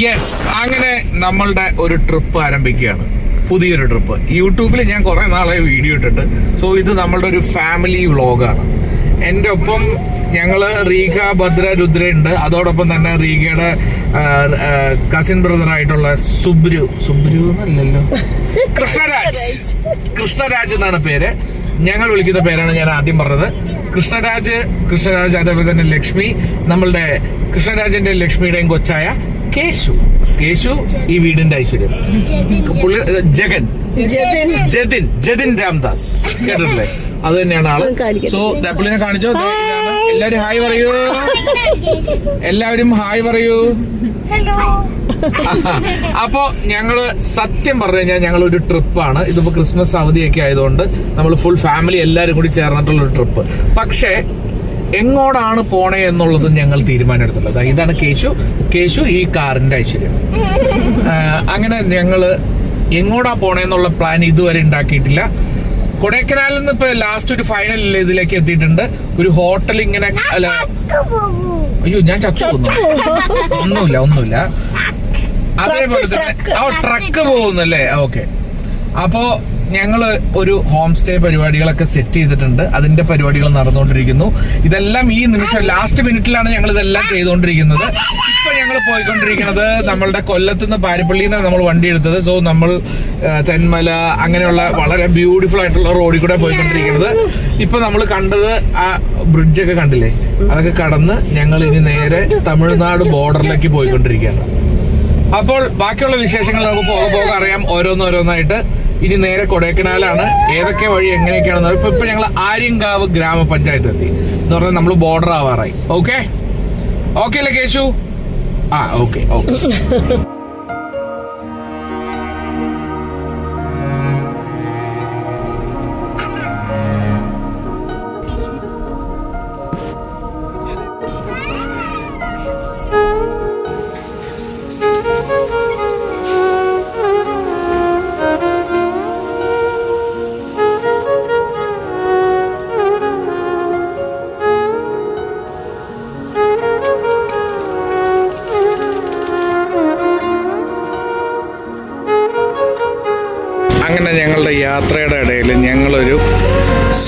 Yes അങ്ങനെ നമ്മളുടെ ഒരു ട്രിപ്പ് ആരംഭിക്കുകയാണ്. പുതിയൊരു ട്രിപ്പ്. യൂട്യൂബിൽ ഞാൻ കുറെ നാളെ വീഡിയോ ഇട്ടിട്ട്. സോ ഇത് നമ്മളുടെ ഒരു ഫാമിലി വ്ളോഗാണ് എന്റെ ഒപ്പം ഞങ്ങൾ റീഖ ഭദ്ര രുദ്ര ഉണ്ട്. അതോടൊപ്പം തന്നെ റീഖയുടെ കസിൻ ബ്രദർ ആയിട്ടുള്ള സുബ്രു. സുബ്രു എന്നല്ലല്ലോ? കൃഷ്ണരാജ്. കൃഷ്ണരാജ്. എന്നാണ് പേര്. ഞങ്ങൾ വിളിക്കുന്ന പേരാണ് ഞാൻ ആദ്യം പറഞ്ഞത്. കൃഷ്ണരാജ് കൃഷ്ണരാജ് അതേപോലെ തന്നെ ലക്ഷ്മി. നമ്മളുടെ കൃഷ്ണരാജന്റെ ലക്ഷ്മിയുടെയും കൊച്ചായ കേശു. കേശു ഈ വീടിന്റെ ഐശ്വര്യം. പുള്ളി ജഗൻ. ജതിൻ. ജതിൻ. രാംദാസ്. കേട്ടിട്ടില്ലേ? അത് തന്നെയാണ് ആൾ. സോ പുള്ളിനെ കാണിച്ചോ. എല്ലാരും ഹായ് പറയൂ. എല്ലാവരും ഹായ് പറയൂ. അപ്പോ ഞങ്ങൾ സത്യം പറഞ്ഞു കഴിഞ്ഞാൽ ഞങ്ങൾ ഒരു ട്രിപ്പാണ്. ഇതിപ്പോ ക്രിസ്മസ് അവധിയൊക്കെ ആയതുകൊണ്ട് നമ്മൾ ഫുൾ ഫാമിലി എല്ലാരും കൂടി ചേർന്നിട്ടുള്ള ഒരു ട്രിപ്പ് പക്ഷേ എങ്ങോട്ടാണ് പോണേ എന്നുള്ളത് ഞങ്ങൾ തീരുമാനമെടുത്തുള്ളത് ഇതാണ് കേശു. കേശു ഈ കാറിന്റെ ഐശ്വര്യം. അങ്ങനെ ഞങ്ങൾ എങ്ങോട്ടാ പോണേന്നുള്ള പ്ലാൻ ഇതുവരെ ഉണ്ടാക്കിയിട്ടില്ല. കൊടൈക്കനാലിൽ നിന്ന് ഇപ്പൊ ലാസ്റ്റ് ഒരു ഫൈനൽ ഇതിലേക്ക് എത്തിയിട്ടുണ്ട്. ഒരു ഹോട്ടൽ ഇങ്ങനെ അല്ല അയ്യോ ഞാൻ ചത്തു പോകുന്നു. ഒന്നുമില്ല ഒന്നുമില്ല. അതേപോലെ തന്നെ ഓ ട്രക്ക് പോകുന്നല്ലേ? ഓക്കെ അപ്പോ ഞങ്ങൾ ഒരു ഹോം സ്റ്റേ പരിപാടികളൊക്കെ സെറ്റ് ചെയ്തിട്ടുണ്ട്. അതിന്റെ പരിപാടികൾ നടന്നുകൊണ്ടിരിക്കുന്നു. ഇതെല്ലാം ഈ നിമിഷം ലാസ്റ്റ് മിനിറ്റിലാണ് ഞങ്ങൾ ഇതെല്ലാം ചെയ്തുകൊണ്ടിരിക്കുന്നത്. ഇപ്പൊ ഞങ്ങൾ പോയിക്കൊണ്ടിരിക്കുന്നത് നമ്മളുടെ കൊല്ലത്ത് നിന്ന് പാരിപ്പള്ളിയിൽ നിന്നാണ് നമ്മൾ വണ്ടി എടുത്തത്. സോ നമ്മൾ തെന്മല അങ്ങനെയുള്ള വളരെ ബ്യൂട്ടിഫുൾ ആയിട്ടുള്ള റോഡിൽ കൂടെ പോയിക്കൊണ്ടിരിക്കുന്നത്. ഇപ്പൊ നമ്മൾ കണ്ടത് ആ ബ്രിഡ്ജ് ഒക്കെ കണ്ടില്ലേ? അതൊക്കെ കടന്ന് ഞങ്ങൾ ഇനി നേരെ തമിഴ്നാട് ബോർഡറിലേക്ക് പോയിക്കൊണ്ടിരിക്കുകയാണ്. അപ്പോൾ ബാക്കിയുള്ള വിശേഷങ്ങൾ നമുക്ക് പോകെ പോകെ അറിയാം. ഓരോന്നോരോന്നായിട്ട് ഇനി നേരെ കൊടൈക്കനാലാണ്. ഏതൊക്കെ വഴി എങ്ങനെയൊക്കെയാണെന്ന് ഇപ്പൊ ഇപ്പൊ ഞങ്ങൾ ആര്യങ്കാവ് ഗ്രാമപഞ്ചായത്ത് എത്തി എന്ന് പറഞ്ഞാൽ നമ്മൾ ബോർഡർ ആവാറായി. ഓക്കെ ഓക്കെ അല്ലേ കേശു? ആ ഓക്കെ ഓക്കെ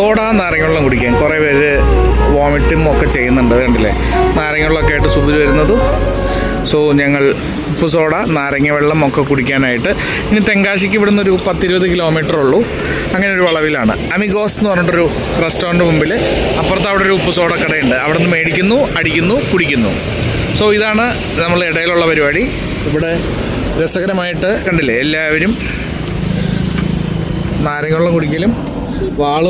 സോഡ നാരങ്ങവെള്ളം കുടിക്കാൻ. കുറേ പേര് വോമിറ്റും ഒക്കെ ചെയ്യുന്നുണ്ട് കണ്ടില്ലേ? നാരങ്ങവെള്ളമൊക്കെ ആയിട്ട് സുബിൽ വരുന്നത്. സോ ഞങ്ങൾ ഉപ്പ് സോഡ നാരങ്ങ വെള്ളം ഒക്കെ കുടിക്കാനായിട്ട്. ഇനി തെങ്കാശിക്ക് ഇവിടുന്ന് ഒരു പത്തിരുപത് കിലോമീറ്റർ ഉള്ളൂ. അങ്ങനെ ഒരു വളവിലാണ്. അമിഗോസ് എന്ന് പറഞ്ഞിട്ടൊരു റെസ്റ്റോറന്റ് മുമ്പിൽ അപ്പുറത്ത് അവിടെ ഒരു ഉപ്പ് സോഡ കടയുണ്ട്. അവിടെ നിന്ന് മേടിക്കുന്നു അടിക്കുന്നു കുടിക്കുന്നു. സോ ഇതാണ് നമ്മൾ ഇടയിലുള്ള പരിപാടി. ഇവിടെ രസകരമായിട്ട് കണ്ടില്ലേ എല്ലാവരും നാരങ്ങവെള്ളം കുടിക്കലും വാൾ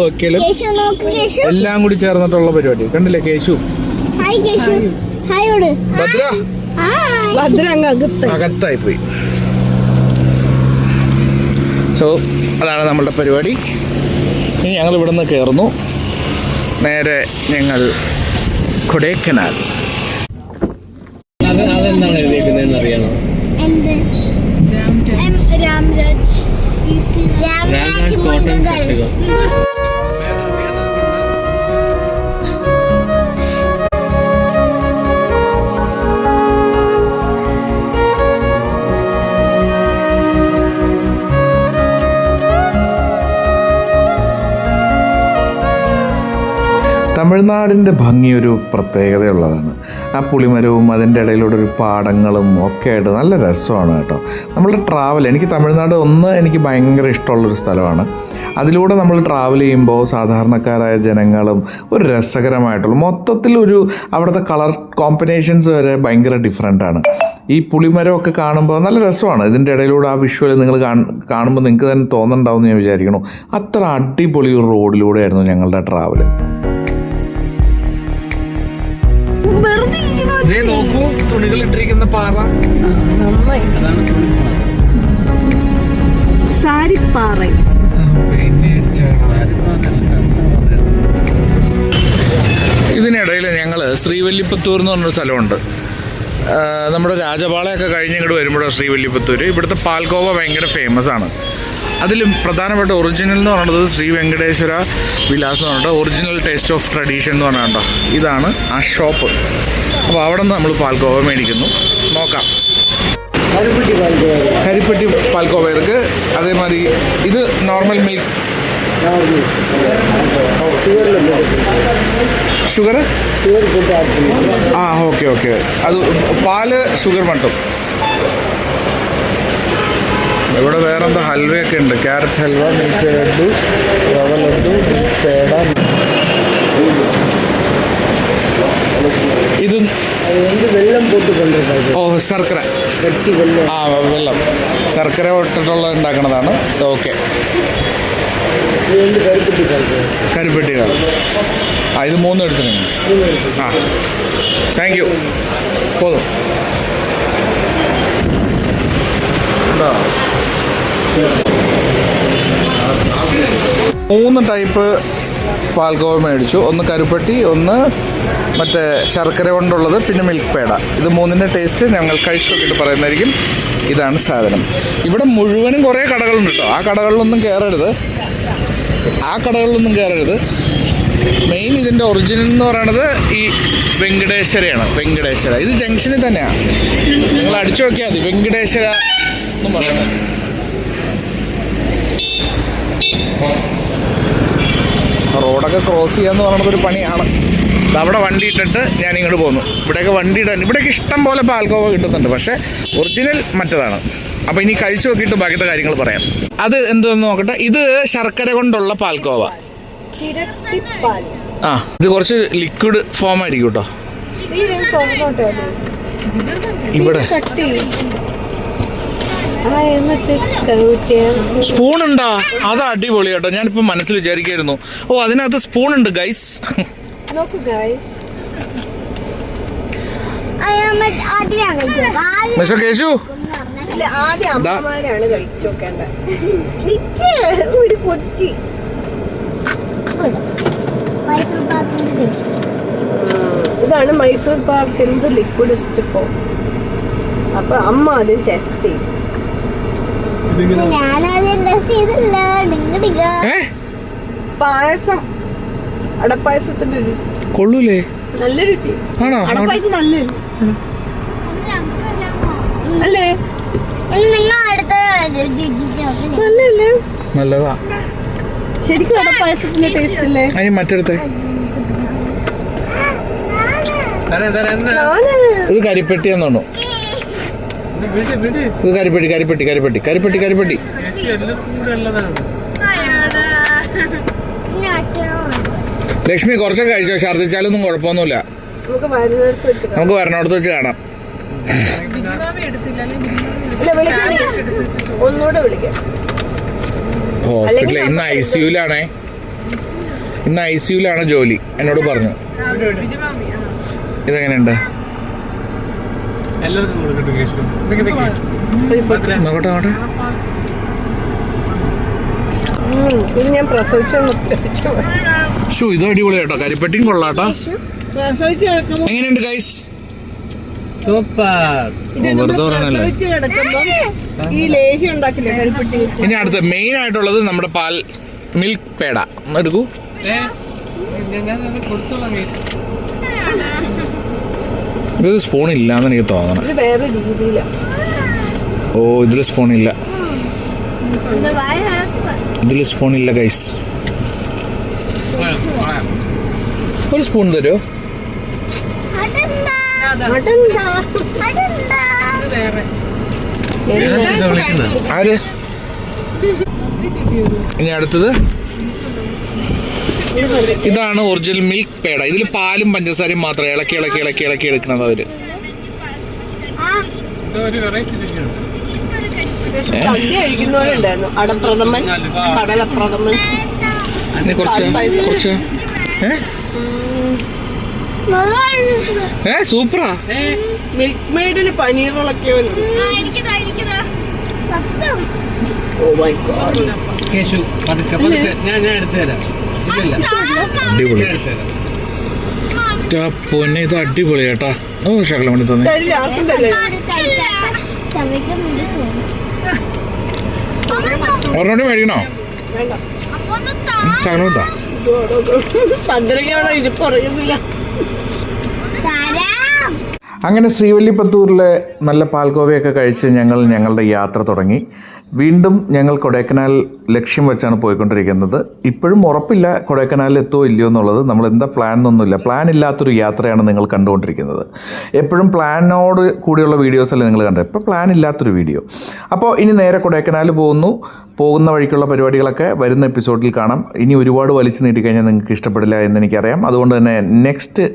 കേശു എല്ലാം കൂടി ചേർന്നിട്ടുള്ള പരിപാടി. കണ്ടില്ലേ കേശു? ഭദ്ര. അകത്തായി പോയി സോ അതാണ് നമ്മളുടെ പരിപാടി. ഇനി ഞങ്ങൾ ഇവിടെ നിന്ന് കയറുന്നു. നേരെ ഞങ്ങൾ കൊടൈക്കനാൽ. അത് അതെന്താണ് എഴുതിയിരിക്കുന്നതെന്ന് Yeah, I'm. തമിഴ്നാടിന്റെ ഭംഗി ഒരു പ്രത്യേകതയുള്ളതാണ്. ആ പുളിമരവും അതിന്റെ ഇടയിലൂടെ ഒരു പാടങ്ങളും ഒക്കെ ആയിട്ട് നല്ല രസമാണ് കേട്ടോ. നമ്മൾ ട്രാവൽ എനിക്ക് തമിഴ്നാട് ഒന്ന് എനിക്ക് ഭയങ്കര ഇഷ്ടമുള്ളൊരു സ്ഥലമാണ്. അതിലൂടെ നമ്മൾ ട്രാവൽ ചെയ്യുമ്പോൾ സാധാരണക്കാരായ ജനങ്ങളും ഒരു രസകരമായിട്ടുള്ള മൊത്തത്തിൽ ഒരു അവിടുത്തെ കളർ കോമ്പിനേഷൻസ് വരെ ഭയങ്കര ഡിഫറെന്റ് ആണ്. ഈ പുളിമരമൊക്കെ കാണുമ്പോൾ നല്ല രസമാണ്. ഇതിന്റെ ഇടയിലൂടെ ആ വിഷ്വൽ നിങ്ങൾ കാണുമ്പോൾ നിങ്ങൾക്ക് തന്നെ തോന്നുന്നുണ്ടാവും എന്ന് ഞാൻ വിചാരിക്കണു അത്ര അടിപൊളി ഒരു റോഡിലൂടെയായിരുന്നു ഞങ്ങളുടെ ട്രാവൽ നോക്കൂ തുണികൾ ഇട്ടിരിക്കുന്ന പാറ. നന്നായി. സാരിപ്പാറ. ഇതിനിടയിൽ ഞങ്ങൾ ശ്രീവല്ലിപ്പത്തൂർ എന്ന് പറഞ്ഞൊരു സ്ഥലമുണ്ട്. നമ്മുടെ രാജപാളയൊക്കെ കഴിഞ്ഞ് ഇങ്ങോട്ട് വരുമ്പോഴാണ് ശ്രീവല്ലിപ്പത്തൂർ ഇവിടുത്തെ പാൽഗോവ ഭയങ്കര ഫേമസ് ആണ്. അതിലും പ്രധാനപ്പെട്ട ഒറിജിനൽ എന്ന് പറയുന്നത് ശ്രീ വെങ്കടേശ്വര വിലാസം എന്ന് പറഞ്ഞിട്ട് ഒറിജിനൽ ടേസ്റ്റ് ഓഫ് ട്രഡീഷൻ എന്ന് പറഞ്ഞാൽ ഇതാണ് ആ ഷോപ്പ് അപ്പോൾ അവിടെ നിന്ന് നമ്മൾ പാൽക്കോവ മേടിക്കുന്നു. നോക്കാം. കരിപ്പെട്ടി പാൽക്കോവയർക്ക് അതേമാതിരി ഇത് നോർമൽ മിൽക്ക് ഷുഗർ ആ ഓക്കെ ഓക്കെ അത് പാൽ ഷുഗർ മട്ടും ഇവിടെ വേറെ എന്താ ഹൽവയൊക്കെ ഉണ്ട്. Carrot halwa milk laddu rava laddu milk peda. ഇത് വെള്ളം പോട്ട് ഓ ശർക്കര. ആ വെള്ളം. ശർക്കര ഇട്ടിട്ടുള്ള ഉണ്ടാക്കണതാണ്. ഓക്കെ. കരിപ്പെട്ടികൾ ആ ഇത് മൂന്നും എടുത്തിട്ടുണ്ട്. ആ താങ്ക് യു. പോതും? മൂന്ന് ടൈപ്പ് പാൽഗോവ മേടിച്ചു. ഒന്ന് കരുപ്പട്ടി ഒന്ന് മറ്റേ ശർക്കര കൊണ്ടുള്ളത് പിന്നെ മിൽക്ക് പേട. ഇത് മൂന്നിന്റെ ടേസ്റ്റ് ഞങ്ങൾ കഴിച്ചു നോക്കിയിട്ട് പറയുന്നതായിരിക്കും. ഇതാണ് സാധനം. ഇവിടെ മുഴുവനും കുറേ കടകളുണ്ട് കേട്ടോ ആ കടകളിലൊന്നും കയറരുത് ആ കടകളിലൊന്നും കയറരുത് മെയിൻ ഇതിന്റെ ഒറിജിനൽ എന്ന് പറയുന്നത് ഈ വെങ്കടേശ്വരയാണ്. വെങ്കടേശ്വര. ഇത് ജംഗ്ഷനിൽ തന്നെയാണ് നിങ്ങൾ അടിച്ചു നോക്കിയാൽ മതി. വെങ്കടേശ്വര എന്നും പറയുന്നത് റോഡൊക്കെ ക്രോസ് ചെയ്യാന്ന് പറയുന്നത് ഒരു പണിയാണ് അവിടെ വണ്ടി ഇട്ടിട്ട് ഞാൻ ഇങ്ങോട്ട് പോന്നു. ഇവിടെയൊക്കെ വണ്ടി ഇടാൻ ഇവിടെയൊക്കെ ഇഷ്ടം പോലെ പാൽക്കോവ കിട്ടുന്നുണ്ട്. പക്ഷേ ഒറിജിനൽ മറ്റതാണ്. അപ്പോൾ ഇനി കഴിച്ചു നോക്കിയിട്ട് ബാക്കിയത്തെ കാര്യങ്ങൾ പറയാം. അത് എന്തെന്ന് നോക്കട്ടെ. ഇത് ശർക്കര കൊണ്ടുള്ള പാൽക്കോവ. ആ ഇത് കുറച്ച് ലിക്വിഡ് ഫോം ആയിരിക്കും കേട്ടോ. ഇവിടെ കട്ടി ആ എന്നിട്ട് സ്കൗട്ടിയം സ്പൂൺ ഉണ്ടോ അത് അടിപൊളി കേട്ടോ. ഞാനിപ്പോ മനസ്സിൽ വിചാരിക്കായിരുന്നു. ഓ അതിനകത്ത് സ്പൂൺ ഉണ്ട് ഗൈസ് മിസ്റ്റർ കേശു? ഇല്ല ആദ്യം ദാ. അമ്മമാരാണ് കഴിച്ചു നോക്കേണ്ടത് നിക്ക് ഒരു കൊച്ചി. ഇതാണ് മൈസൂർ പാക്കിന്റെ ലിക്വിഡ് ഫോം അപ്പൊ അമ്മ ആദ്യം ടെസ്റ്റ് ചെയ്യും. പായസം. അടപ്പായസത്തിന്റെ കൊള്ളൂലേ? നല്ല രുചി. ആണോ? അടപ്പായസം നല്ല അല്ലേ. നല്ലല്ലേ നല്ലതാ. ശരിക്കും അടപ്പായസത്തിന്റെ ടേസ്റ്റ് അല്ലേ? അതിന് മറ്റടുത്തെ. ഞാൻ. ഇത് കരിപ്പെട്ടി എന്നാണോ? കരിപ്പെട്ടി കരിപ്പെട്ടി കരിപ്പെട്ടി കരിപ്പെട്ടി കരിപ്പെട്ടി. ലക്ഷ്മി കുറച്ചൊക്കെ കഴിച്ചോ? ഛർദിച്ചാലൊന്നും കുഴപ്പമൊന്നുമില്ല. നമുക്ക് വരണോടത്ത് വെച്ച് കാണാം. ഹോസ്പിറ്റലിൽ ഇന്ന് ഐ സിയുലാണേ ഇന്ന് ഐ സിയുലാണ് ജോലി. എന്നോട് പറഞ്ഞു. ഇതെങ്ങനെയുണ്ട്? എല്ലാവർക്കും കൊടുക്കട്ടെ കേശു. നോക്കട്ടെ നോക്കട്ടെ. ഇത് ഞാൻ പ്രസവിച്ചോളൂ ഷൂ ഇത് അടിപൊളി കേട്ടോ കരിപ്പെട്ടിയും കൊള്ളാട്ടോ. എങ്ങനെയുണ്ട് ഗൈസ് ഇനി അടുത്ത മെയിൻ ആയിട്ടുള്ളത് നമ്മുടെ പാൽ മിൽക്ക് പേട. ഒന്ന് എടുക്കൂ. കൊടുത്തോളാം ഇത് സ്പൂൺ ഇല്ലാന്ന് എനിക്ക് തോന്നണം. ഇത് വേറെ രീതിയിലാണ് ഓ ഇതിൽ സ്പൂൺ ഇല്ല ഇതിൽ സ്പൂൺ ഇല്ല ഗൈസ്. ഒരു സ്പൂൺ തരുമോ ആര്? ഇനി അടുത്തത്? ഇതാണ് ഒറിജിനൽ മിൽക്ക് പേട. ഇതിൽ പാലും പഞ്ചസാരയും മാത്രം ഇളക്കി ഇളക്കി ഇളക്കി ഇളക്കി എടുക്കുന്നത് അവർ. ഇനി കുറച്ച് കുറച്ച്. ഏ? സൂപ്പറാ. മിൽക്ക് മെയ്ഡിന് എനിക്കിതാ. ഓ മൈ ഗോഡ് കേശു പതുക്കെ പതുക്കെ. ഞാൻ ഞാൻ എടുത്തു തരാം അടിപൊളി പൊന്നെ ഇത് അടിപൊളി കേട്ടാ ഓ ശകലം വേണ്ടി തന്നെ. ഒരെണ്ണോട് മേടിക്കണോ. ശകലം എന്താ പന്ത്രണ്ടാണോ ഇരിപ്പ് അറിയുന്നില്ല തരാം. അങ്ങനെ ശ്രീവല്ലിപ്പത്തൂരിലെ നല്ല പാൽഗോവയൊക്കെ കഴിച്ച് ഞങ്ങൾ ഞങ്ങളുടെ യാത്ര തുടങ്ങി. വീണ്ടും ഞങ്ങൾ കൊടൈക്കനാൽ ലക്ഷ്യം വെച്ചാണ് പോയിക്കൊണ്ടിരിക്കുന്നത്. ഇപ്പോഴും ഉറപ്പില്ല കൊടൈക്കനാലിൽ എത്തുമോ ഇല്ലയോ എന്നുള്ളത്. നമ്മൾ എന്താ പ്ലാൻ എന്നൊന്നുമില്ല. പ്ലാൻ ഇല്ലാത്തൊരു യാത്രയാണ് നിങ്ങൾ കണ്ടുകൊണ്ടിരിക്കുന്നത്. എപ്പോഴും പ്ലാനോട് കൂടിയുള്ള വീഡിയോസല്ലേ നിങ്ങൾ കണ്ടത്? ഇപ്പോൾ പ്ലാൻ ഇല്ലാത്തൊരു വീഡിയോ അപ്പോൾ ഇനി നേരെ കൊടൈക്കനാൽ പോകുന്നു. പോകുന്ന വഴിക്കുള്ള പരിപാടികളൊക്കെ വരുന്ന എപ്പിസോഡിൽ കാണാം. ഇനി ഒരുപാട് വലിച്ചു നീട്ടിക്കഴിഞ്ഞാൽ നിങ്ങൾക്ക് ഇഷ്ടപ്പെടില്ല എന്ന് എനിക്കറിയാം. അതുകൊണ്ട് തന്നെ നെക്സ്റ്റ്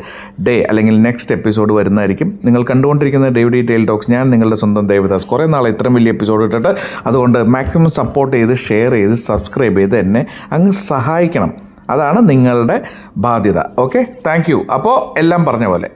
ഡേ അല്ലെങ്കിൽ നെക്സ്റ്റ് എപ്പിസോഡ് വരുന്നതായിരിക്കും. നിങ്ങൾ കണ്ടുകൊണ്ടിരിക്കുന്ന ഡേവ് ഡീറ്റെയിൽ ടോക്സ് ഞാൻ നിങ്ങളുടെ സ്വന്തം ദേവദാസ് കുറേ നാളെ ഇത്രയും വലിയ എപ്പിസോഡ് ഇട്ടിട്ട്. അതുകൊണ്ട് മാക്സിമം സപ്പോർട്ട് ചെയ്ത് ഷെയർ ചെയ്ത് സബ്സ്ക്രൈബ് ചെയ്ത് എന്നെ അങ്ങ് സഹായിക്കണം. അതാണ് നിങ്ങളുടെ ബാധ്യത. ഓക്കെ താങ്ക് യു അപ്പോൾ എല്ലാം പറഞ്ഞ പോലെ.